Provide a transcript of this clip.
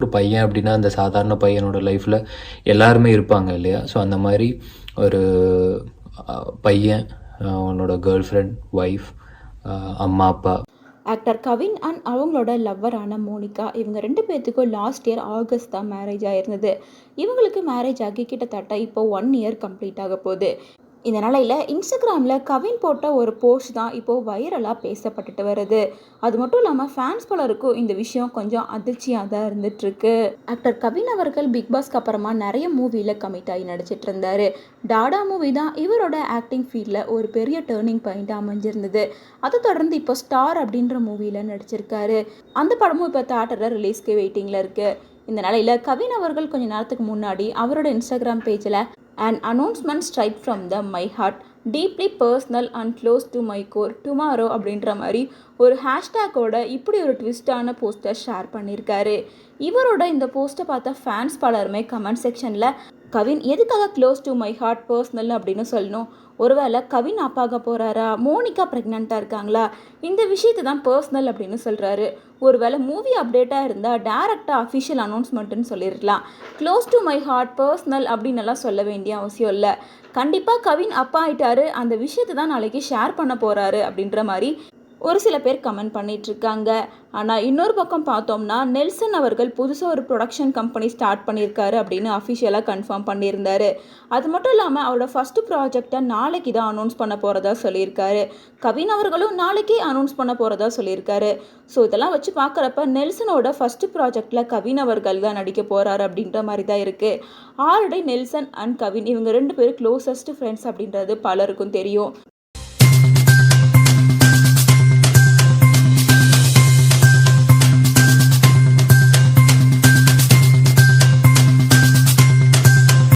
ஒரு பையன் அப்படின்னா அந்த சாதாரண பையனோட லைஃப்பில் எல்லாருமே இருப்பாங்க இல்லையா? ஸோ அந்த மாதிரி ஒரு பையன் உன்னோட அவனோட கேர்ள் ஃப்ரெண்ட் ஒய்ஃப் அம்மா அப்பா. ஆக்டர் கவின் அண்ட் அவங்களோட லவ்வரான மோனிகா இவங்க ரெண்டு பேர்த்துக்கும் லாஸ்ட் இயர் ஆகஸ்ட் தான் மேரேஜ் ஆயிருந்தது. இவங்களுக்கு மேரேஜ் ஆகி கிட்டத்தட்ட இப்போ ஒன் இயர் கம்ப்ளீட் ஆக போகுது. இந்த நிலையில் இன்ஸ்டாகிராமில் கவின் போட்ட ஒரு போஸ்ட் தான் இப்போது வைரலாக பேசப்பட்டுட்டு வருது. அது மட்டும் இல்லாமல் ஃபேன்ஸ் பலருக்கும் இந்த விஷயம் கொஞ்சம் அதிர்ச்சியாக தான் இருந்துகிட்ருக்கு ஆக்டர் கவின் அவர்கள் பிக் பாஸ்க்கு அப்புறமா நிறைய மூவியில் கமிட் ஆகி நடிச்சிட்டு இருந்தார். டாடா மூவி தான் இவரோட ஆக்டிங் ஃபீல்டில் ஒரு பெரிய டேர்னிங் பாயிண்ட் அமைஞ்சிருந்தது. அதை தொடர்ந்து இப்போ ஸ்டார் அப்படின்ற மூவியில் நடிச்சிருக்காரு. அந்த படமும் இப்போ தேட்டரில் ரிலீஸ்க்கு வெயிட்டிங்கில் இருக்குது இந்த நிலையில் கவின் அவர்கள் கொஞ்ச நேரத்துக்கு முன்னாடி அவரோட இன்ஸ்டாகிராம் பேஜில் and announcement straight from the my heart deeply personal and close to my core tomorrow அப்படின்ற மாதிரி ஒரு ஹேஷ்டேக்கோட இப்படி ஒரு ட்விஸ்டான போஸ்டர் ஷேர் பண்ணியிருக்காரு. இவரோட இந்த போஸ்ட்டை பார்த்த ஃபேன்ஸ் பலருமே கமெண்ட் செக்ஷனில் கவின் எதுக்காக close to my heart personal அப்படின்னு சொல்லணும்? ஒருவேளை கவின் அப்பாக போகிறாரா மோனிகா ப்ரெக்னெண்ட்டாக இருக்காங்களா? இந்த விஷயத்தை தான் பர்சனல் அப்படின்னு சொல்கிறாரு ஒருவேளை மூவி அப்டேட்டாக இருந்தால் டேரெக்டாக அஃபிஷியல் அனௌன்ஸ்மெண்ட்டுன்னு சொல்லியிருக்கலாம் close to my heart personal அப்படின்னு எல்லாம் சொல்ல வேண்டிய அவசியம் இல்லை. கண்டிப்பாக கவின் அப்பா ஆயிட்டாரு. அந்த விஷயத்தை தான் நாளைக்கு ஷேர் பண்ண போகிறாரு அப்படின்ற மாதிரி ஒரு சில பேர் கமெண்ட் பண்ணிட்டு இருக்காங்க ஆனால் இன்னொரு பக்கம் பார்த்தோம்னா நெல்சன் அவர்கள் புதுசாக ஒரு ப்ரொடக்ஷன் கம்பெனி ஸ்டார்ட் பண்ணியிருக்காரு அப்படின்னு அஃபிஷியலாக கன்ஃபார்ம் பண்ணியிருந்தாரு. அது மட்டும் இல்லாமல் அவரோட ஃபஸ்ட்டு ப்ராஜெக்டை நாளைக்கு தான் அனௌன்ஸ் பண்ண போகிறதா சொல்லியிருக்காரு. கவின் அவர்களும் நாளைக்கே அனௌன்ஸ் பண்ண போகிறதா சொல்லியிருக்காரு. ஸோ இதெல்லாம் வச்சு பார்க்குறப்ப நெல்சனோட ஃபஸ்ட்டு ப்ராஜெக்டில் கவின் அவர்கள் தான் நடிக்க போகிறாரு அப்படின்ற மாதிரி தான் இருக்குது ஆல்ரெடி நெல்சன் அண்ட் கவின் இவங்க ரெண்டு பேரும் க்ளோசஸ்ட் ஃப்ரெண்ட்ஸ் அப்படின்றது பலருக்கும் தெரியும்.